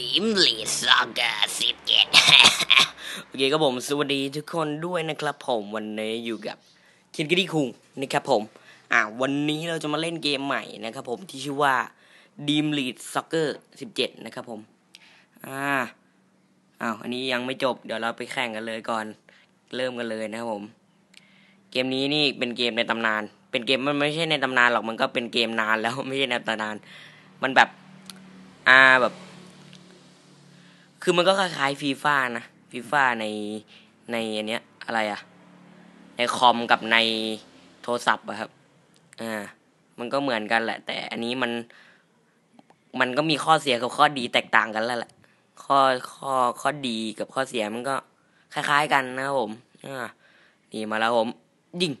ดีมลีซอกาสิบเจ็ดโอเคครับผม สวัสดีทุกคนด้วยนะครับผมวันนี้อยู่กับคินกดีคุงนะครับผม อ่าวันนี้เราจะมาเล่นเกมใหม่นะครับผมที่ชื่อว่า Dream Lead Soccer 17นะครับผม อ่าอ้าวอันนี้ยังไม่จบเดี๋ยวเราไปแข่งกันเลยก่อน เริ่มกันเลยนะครับผม เกมนี้นี่เป็นเกมในตำนาน เป็นเกมมันไม่ใช่ในตำนานหรอกมันก็เป็นเกมนานแล้วไม่ใช่ในตำนาน มันแบบ อ่าแบบ คือมันก็คล้ายๆฟีฟ่านะฟีฟ่าในในอันเนี้ยอะไรอะในคอมกับในโทรศัพท์อะครับอ่ามันก็เหมือนกันแหละ แต่อันนี้มันมันก็มีข้อเสียกับข้อดีแตกต่างกันแล้วแหละข้อข้อข้อดีกับข้อเสียมันก็คล้ายๆกันนะครับผมอ่านี่มาแล้วผม ยิง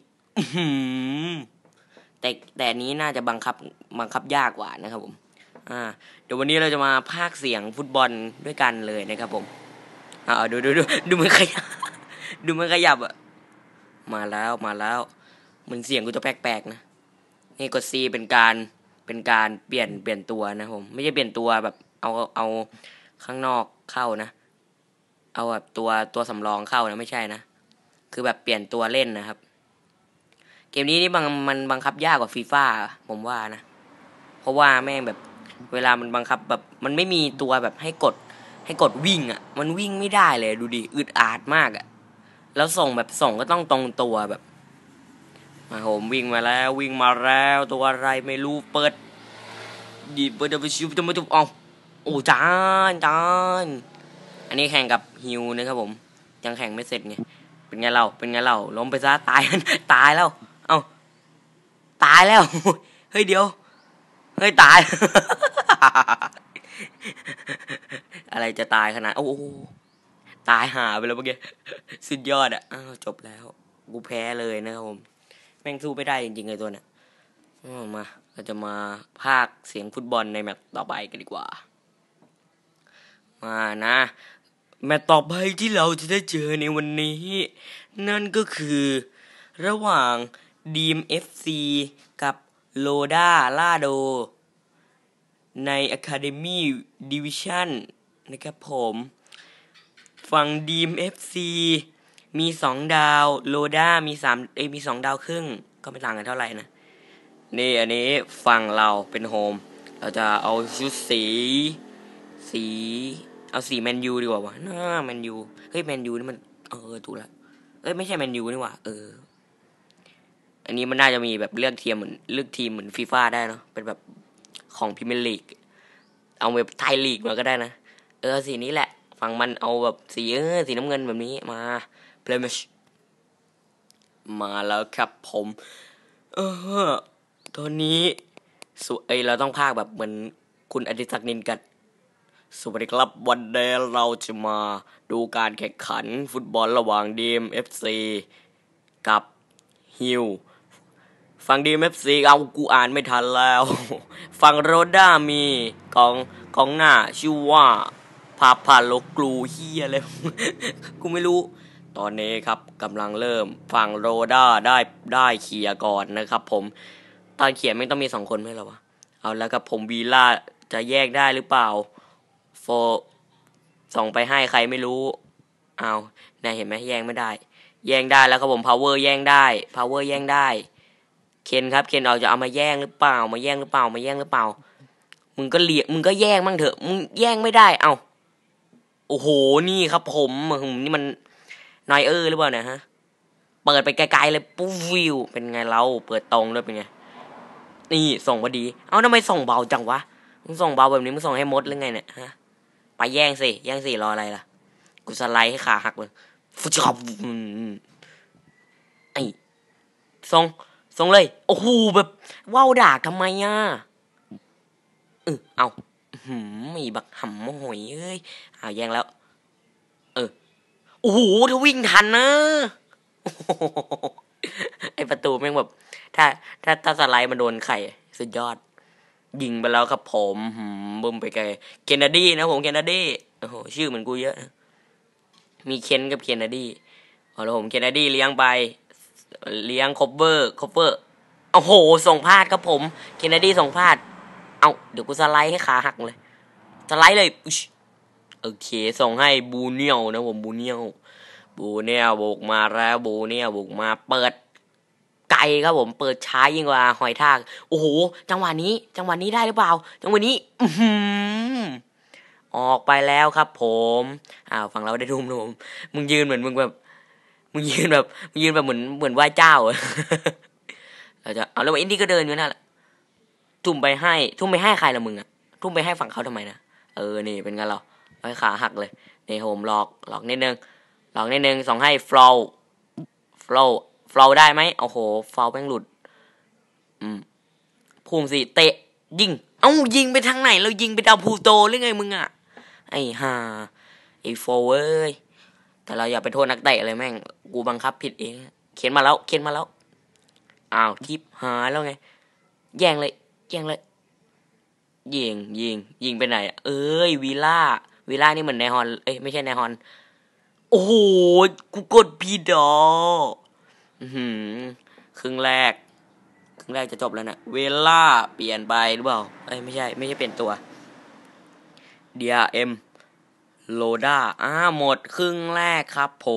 แต่แต่อันนี้น่าจะบังคับบังคับยากกว่านะครับผม อ่าเดี๋ยววันนี้เราจะมาพากเสียงฟุตบอลด้วยกันเลยนะครับผมอ่าดูดูดูดูมันขยับดูมันขยับอะมาแล้วมาแล้วเหมือนเสียงกูจะแปลกๆนะนี่กดซีเป็นการเป็นการเปลี่ยนเปลี่ยนตัวนะผมไม่ใช่เปลี่ยนตัวแบบเอาเอาข้างนอกเข้านะ เอาแบบตัวตัวสำรองเข้านะไม่ใช่นะคือแบบเปลี่ยนตัวเล่นนะครับ เกมนี้นี่บางมันบังคับยากกว่าฟีฟ่าผมว่านะ เพราะว่าแม่งแบบ เวลามันบังคับแบบมันไม่มีตัวแบบให้กดให้กดวิ่งอะ่ะ มันวิ่งไม่ได้เลยดูดิอึดอาดมากอะ่ะ แล้วส่งแบบส่งก็ต้องตรงตัวแบบ มาโหมวิ่งมาแล้ว วิ่งมาแล้ว ตัวอะไรไม่รู้เปิดดีเปิดเดบิชิวจะมาจุบเอาโอ้จานจานอันนี้แข่งกับฮิวนะครับผม ยังแข่งไม่เสร็จไงเป็นไงเราเป็นไงเราล้มไปซะตายตายแล้ว เอ้าตายแล้ว เฮ้ยเดี๋ยว เฮ้ยตาย อะไรจะตายขนาด โอ้ตายหาไปแล้วเมื่อกี้สุดยอดอะอ้าวจบแล้ว กูแพ้เลยนะครับผม แม่งสู้ไม่ได้จริงๆเลยตัวเนี้ยมาเราจะมาพากเสียงฟุตบอลในแมตช์ต่อไปกันดีกว่า มานะ แมตช์ต่อไปที่เราจะได้เจอในวันนี้ นั่นก็คือระหว่างดีม FC กับโลดาลาโด ใน Academy Division นะครับผม ฝั่งดีม FC มีสองดาวโลด้ามีสามเอ้มีสองดาวครึ่ง ก็ไม่ต่างกันเท่าไหร่นะ นี่อันนี้ฝั่งเราเป็นโฮม เราจะเอาชุดสี สี เอาสีแมนยูดีกว่าวะน่าแมนยูเฮ้ยแมนยูนี่มัน เออถูกละเอ้ยไม่ใช่แมนยูนี่หว่าเออ อันนี้มันน่าจะมีแบบเลือกทีมเหมือนเลือกทีมเหมือนฟีฟ่าได้เนาะเป็นแบบ ของพิมลีก เอาแบบไทยลีกมาก็ได้นะ เออสีนี้แหละ ฝั่งมันเอาแบบสีเออสีน้ำเงินแบบนี้มาเพลย์มชมาแล้วครับผม เออตอนนี้สุเอยเราต้องพากแบบเหมือนคุณอดิศักดิ์นินกัดสวัสดีครับ วันเดย์เราจะมาดูการแข่งขันฟุตบอลระหว่างดีมเอฟซีกับฮิว ฝั่งดีมเอฟซีเอากูอ่านไม่ทันแล้วฝั่งโรด้ามีกองกองหน้าชื่อว่าพาพาโลกลูเฮียอะไรกูไม่รู้ ตอนนี้ครับกำลังเริ่มฝั่งโรด้าได้ได้เคลียก่อนนะครับผมตอนเขียนไม่ต้องมีสองคนไหมหรอวะ เอาแล้วกับผมวีล่าจะแยกได้หรือเปล่า โฟส่งไปให้ใครไม่รู้ เอานายเห็นไหมแย่งไม่ได้ แย่งได้แล้วครับผม power แย่งได้ power แย่งได้ เคนครับ เคนเราจะเอามาแย่งหรือเปล่า มาแย่งหรือเปล่า มาแย่งหรือเปล่า มึงก็เลียมึงก็แย่งมั่งเถอะ มึงแย่งไม่ได้ เอาโอ้โห นี่ครับผมหืมนี่มันนอยเออร์หรือเปล่าเนี่ยฮะ เปิดไปไกลๆเลยปุ๊บวิว เป็นไงเรา เปิดตรงด้วยเป็นไง นี่ส่งพอดี เอ้าทำไมส่งเบาจังวะ มึงส่งเบาแบบนี้มึงส่งให้มดหรือไงเนี่ยฮะ ไปแย่งสิ แย่งสิรออะไรล่ะ กูสไลด์ให้ขาหักเลยฟุชอบอืมไอ้ส่ง ส่งเลย โอ้โหแบบว้าวด่าทำไมอะเออเอาหืมมีบักหำโมโหยเอ้ยเอาแย่งแล้ว เออโอ้โหถ้าวิ่งทันนะไอประตูแม่งแบบ ถ้า ถ้าถ้าสไลด์มันโดนไข่สุดยอด ยิงไปแล้วครับผมหืมบึ้มไปไกลเคนเนดีนะผมเคนเนดีโอ้โหชื่อเหมือนกูเยอะนะมีเคนกับเคนเนดีเอาละผมเคนเนดีเลี้ยงไป เลี้ยงคอปเวอร์คอปเวอร์โอ้โห ส่งพลาดครับผมเคนเนดีส่งพลาด เอาเดี๋ยวกูสไลด์ให้ขาหักเลย สไลด์เลยอุ๊ยโอเค ส่งให้บูเนียวนะผมบูเนียวบูเนียวบุกมาแล้วบูเนียวบุกมาเปิดไกลครับผมเปิดช้ายิ่งกว่าหอยทาก โอ้โห จังหวะนี้ จังหวะนี้ได้หรือเปล่า จังหวะนี้ อืออออกไปแล้วครับผม อ้าวฝั่งเราได้ทุ่มนะผมมึงยืนเหมือนมึงแบบ มึงยืนแบบมึงยืนแบบเหมือนเหมือนไหว้เจ้าอะเราจะเอาแล้วอินดี้ก็เดินอยู่นั่นแหละทุ่มไปให้ ทุ่มไปให้ใครละมึงอะทุ่มไปให้ฝั่งเขาทำไมนะเออนี่เป็นไงเราไอ้ขาหักเลยนี่โฮมหลอกหลอกนิดนึงหลอกนิดนึงส่งให้ฟลอฟลอฟลอได้ไหมโอ้โหฟลอแม่งหลุด อืมภูมิสิเตะ ยิง เอ้ายิงไปทางไหนเรายิงไปดาวพูโตหรือไงมึงอะไอ้ห่าไอ้โฟเว้ย แต่เราอย่าไปโทษนักเตะเลยแม่ง กูบังคับผิดเอง เขียนมาแล้ว เขียนมาแล้ว อ้าวทิปหายแล้วไง แย่งเลย แย่งเลย ยิง ยิง ยิงไปไหน เอ้ยวีล่าวีล่านี่เหมือนในฮอน เอ้ยไม่ใช่ในฮอน โอ้โห กูกดพีดอหือครึ่งแรก ครึ่งแรกจะจบแล้วนะเวล่าเปลี่ยนไปหรือเปล่า เอ้ยไม่ใช่ ไม่ใช่เปลี่ยนตัวเดียเอ็ม โลด้าอ่าหมดครึ่งแรกครับผ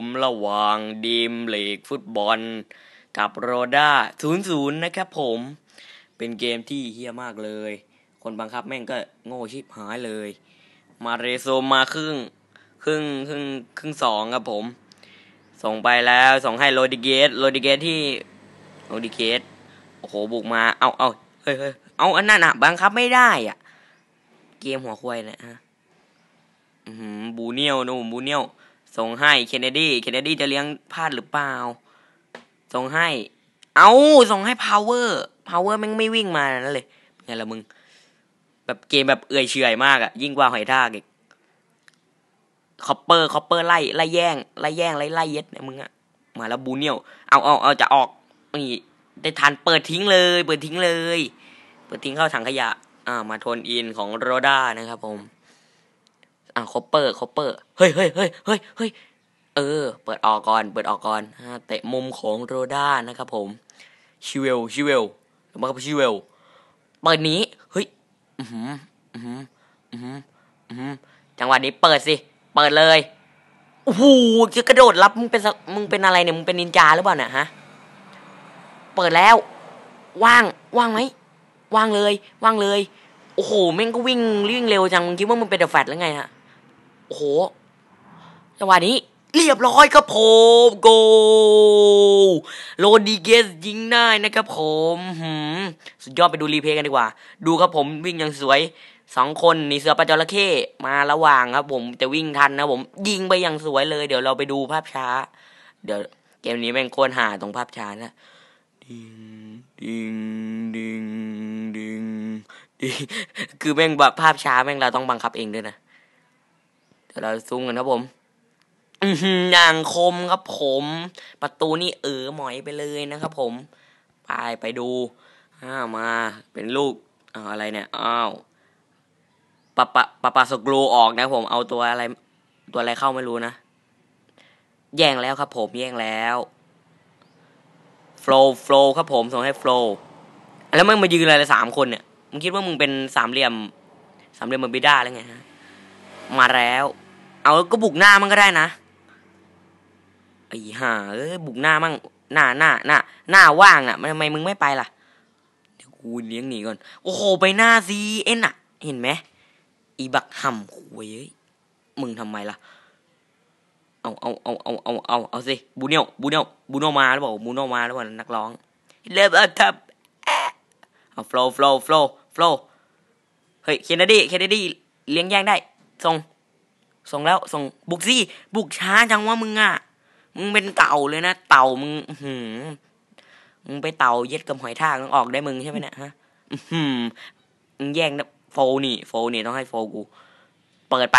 มระหว่างดีมเลกฟุตบอล กับโรด้าศูนย์ศูนย์นะครับผม เป็นเกมที่เฮี้ยมากเลย คนบังคับแม่งก็โง่ชิบหายเลย มาเรโซมาครึ่ง ครึ่งครึ่งครึ่งสองครับผม ส่งไปแล้วส่งให้โรดิเกสโรดิเกสที่โรดิเกสโอ้โหบุกมาเอาเอาเฮ้ยเฮ้ยเอาอันนั้นอะบังคับไม่ได้อะ เกมหัวควายเนะฮะ บูเนียวนุ่มบูเนียวส่งให้เคนเนดีเคนเนดีจะเลี้ยงพลาดหรือเปล่า ส่งให้ เอาส่งให้พาวเวอร์พาวเวอร์แม่งไม่วิ่งมานั่นเลยไงละมึง แบบเกมแบบเอื่อยเฉยมากอะยิ่งกว่าหอยทากอีกคอปเปอร์คอปเปอร์ไล่ไล่แย่งไล่แย่งไล่ไล่เย็ดเนี่ยมึงอะมาแล้วบูเนียวเอาเอาเอาจะออกนี่ได้ทันเปิดทิ้งเลย เปิดทิ้งเลย เปิดทิ้งเข้าถังขยะ อ่า มาทนอินของโรด้านะครับผม อ่าคอปเปอร์คอปเปอร์เฮ้ยเฮ้ยเฮ้ยเฮ้ยเฮ้ยเออ เปิดออกก่อน เปิดออกก่อนเตะมุมของโรด้านะครับผมชิเวลชิเวลมากับชิเวลเปิดนี้ เฮ้ย อือหือ อือหือ อือหือ อือหือ จังหวะนี้เปิดสิ เปิดเลย โอ้โหจะกระโดดรับมึงเป็นสักมึงเป็นอะไรเนี่ย มึงเป็นนินจาหรือเปล่าเนี่ยฮะ เปิดแล้ว ว่าง ว่างไหม ว่างเลย ว่างเลย โอ้โห แม่งก็วิ่งวิ่งเร็วจัง มึงคิดว่ามึงเป็นเดอะแฟตหรือไงฮะ โอ้โหจังหวะนี้ เรียบร้อยครับผมโกโรดิเกสยิงได้นะครับผมสุดยอดไปดูรีเพย์กันดีกว่า ดูครับผมวิ่งอย่างสวยสองคนนี่เสือปลาจระเข้มาระหว่างครับ ผมแต่วิ่งทันนะผมยิงไปอย่างสวยเลย เดี๋ยวเราไปดูภาพช้า เดี๋ยวเกมนี้แม่งโคตรหาตรงภาพช้านะดิงดิงดิงดิงดิงคือแม่งแบบภาพช้าแม่งเราต้องบังคับเองด้วยนะ ดี๋ยวเราซูมกันครับผม อือย่างคมครับผม ประตูนี่เออหมอยไปเลยนะครับผม ไปไปดูอ้ามา เป็นลูกอะไรเนี่ย อ้าวปะปะปะปะสกรูออกนะผม เอาตัวอะไร ตัวอะไรเข้าไม่รู้นะ แย่งแล้วครับผมแย่งแล้วโฟล์โฟล์ครับผมส่งให้โฟล์แล้วมึงมายืนอะไรละสามคนเนี่ย มึงคิดว่ามึงเป็นสามเหลี่ยม สามเหลี่ยมเบอร์บิด้าแล้วไงฮะ มาแล้ว เอาก็บุกหน้ามันก็ได้นะไอ้ห่าเอ้ยบุกหน้ามั่งหน้าหน้าหน้าหน้าว่างน่ะทำไมมึงไม่ไปล่ะเดี๋ยวกูเลี้ยงหนีก่อน โอ้โหไปหน้าซีเอ็นอะ เห็นไหมอีบักห่ำคุยเอ้ยมึงทำไมล่ะเอาเอาเอาเอาเอาเอาเอาสิบูเนียวบูเนียวบูโนมาหรือเปล่าบูโนมาหรือเปล่านักร้องเลิฟอัทับเอาโฟล์โฟล์โฟล์โฟล์เฮ้ยเคนเนดีเคนเนดีเลี้ยงแย่งได้ส่ง ส่งแล้วส่งบุกสิบุกช้าจังว่ามึงอะ มึงเป็นเต่าเลยนะเต่ามึงอื้อหืมมึงไปเต่าเย็ดกับหอยทากมึงออกได้มึงใช่ไหมเนี่ยฮะอื้อหืมมึงแย่งนะโฟนี่ โฟนี่ต้องให้โฟกู เปิดไป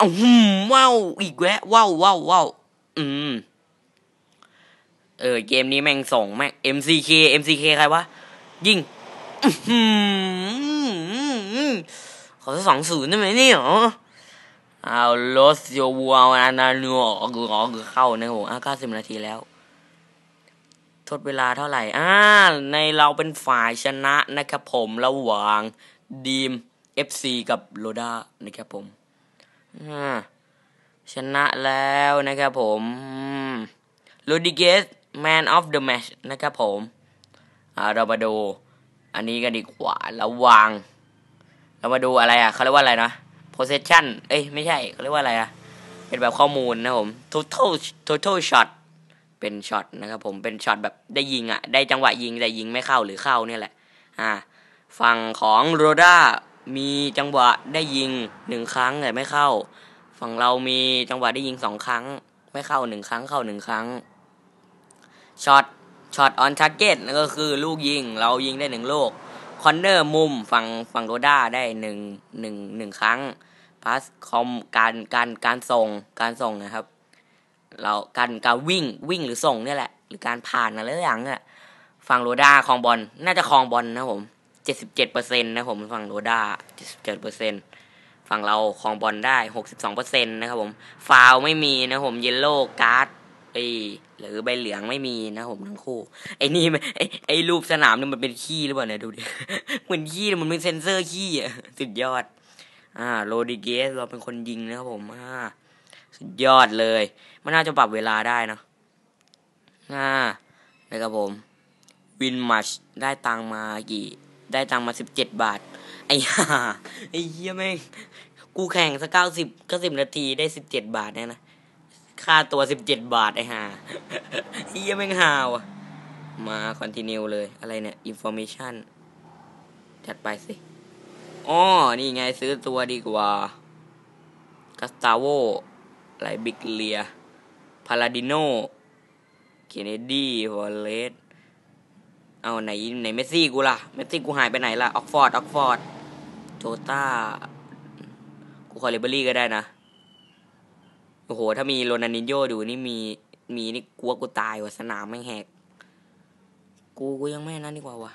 อ้าหืมว้าวอีกแล้วว้าวว้าวว้าวอืมเออเกมนี้แม่งส่งแม่ง MCK MCK ใครวะยิงอื้อหืมขอสองศูนย์ได้ไหมเนี่ยเหรอ เอาลสโยวัวนานานัวออกออกเข้านะครับผมอะเก้าสิบนาทีแล้ว ทดเวลาเท่าไหร่อ่าในเราเป็นฝ่ายชนะนะครับผมระหว่างดีม FC กับโลด้านะครับผมชนะแล้วนะครับผมโรดิเกส Man of the Match นะครับผมเรามาดู อันนี้กันดีกว่าระวัง เรามาดูอะไรอะเขาเรียกว่าอะไรนะ possession เอ้ยไม่ใช่เขาเรียกว่าอะไรอะเป็นแบบข้อมูลนะผม total total shot เป็นช็อตนะครับผมเป็นช็อตแบบได้ยิงอะได้จังหวะยิงแต่ยิงไม่เข้าหรือเข้าเนี่ยแหละอ่าฝั่งของโรด้ามีจังหวะได้ยิงหนึ่งครั้งแต่ไม่เข้า ฝั่งเรามีจังหวะได้ยิงสองครั้ง ไม่เข้าหนึ่งครั้งเข้าหนึ่งครั้งช็อตช็อตออนทาร์เก็ตนั่นก็คือลูกยิง เรายิงได้หนึ่งลูก คอนเนอร์มุมฝั่งฝั่งโรด้าได้หนึ่งหนึ่งหนึ่งครั้งพาสคอมการการการส่งการส่งนะครับ เราการการวิ่งวิ่งหรือส่งเนี่ยแหละ หรือการผ่านอะไรอย่างเนี่ยฝั่งโรด้าคลองบอลน่าจะคลองบอลนะผมเจ็ดสิบเจ็ดเปอร์เซ็นต์นะผมฝั่งโรด้าเจ็ดสิบเจ็ดเปอร์เซ็นต์ฝั่งเราคลองบอลได้หกสิบสองเปอร์เซ็นต์นะครับผมฟาวไม่มีนะผมเยลโล่การ์ด ไอหรือใบเหลืองไม่มีนะผมทั้งคู่ ไอ้นี่ไอ้ไอ้รูปสนามนี่มันเป็นขี้หรือเปล่าเนี่ยดูดิเหมือนขี้มันเป็นเซนเซอร์ขี้อะสุดยอด อ่าโรดิเกสเราเป็นคนยิงนะครับผมอ่าสุดยอดเลย มันน่าจะปรับเวลาได้เนะอ่านะครับผมวินมัชได้ตังมากี่ ได้ตังมาสิบเจ็ดบาท ไอ้ห่าไอ้เหี้ยแม่งกูแข่งสักเก้าสิบเก้าสิบนาทีได้สิบเจ็ดบาทเนี่ยนะ ค่าตัวสิบเจ็ดบาทไอ้ห่าเหี้ยแม่งห่าวะมาคอนติเนียเลยอะไรเนี่ยอินโฟเมชันจัดไปสิอ๋อนี่ไงซื้อตัวดีกว่ากัสตาโวไรบิกเลียพาลาดิโนเคนเนดีวอลเลสเอาไหนไหนเมสซี่กูล่ะ เมสซี่กูหายไปไหนล่ะ ออกฟอร์ด ออกฟอร์ด โจต้ากูขอเลเบอรี่ก็ได้นะ โอ้โห ถ้ามีโรนันนินโยดูนี่มี มีนี่กลัวกูตายว่ะสนามไม่แหก กูกูยังไม่นั่นดีกว่าวะ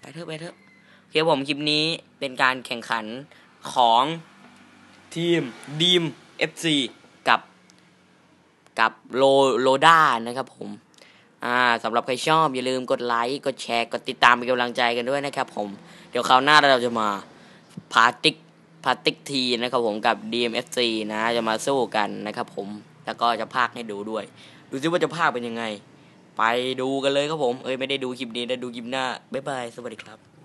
ไปเถอะไปเถอะโอเคผมคลิปนี้เป็นการแข่งขันของทีมดีม FC กับกับโลโลด้านะครับผม อ่าสำหรับใครชอบอย่าลืมกดไลค์ กดแชร์ กดติดตามเป็นกำลังใจกันด้วยนะครับผม เดี๋ยวคราวหน้าเราจะมาพาติก พาติกทีนะครับผมกับ DMFC นะจะมาสู้กันนะครับผมแล้วก็จะพากให้ดูด้วย ดูซิว่าจะพากเป็นยังไง ไปดูกันเลยครับผม เอ้ยไม่ได้ดูคลิปนี้ได้ดูคลิปหน้า บ๊ายบาย สวัสดีครับ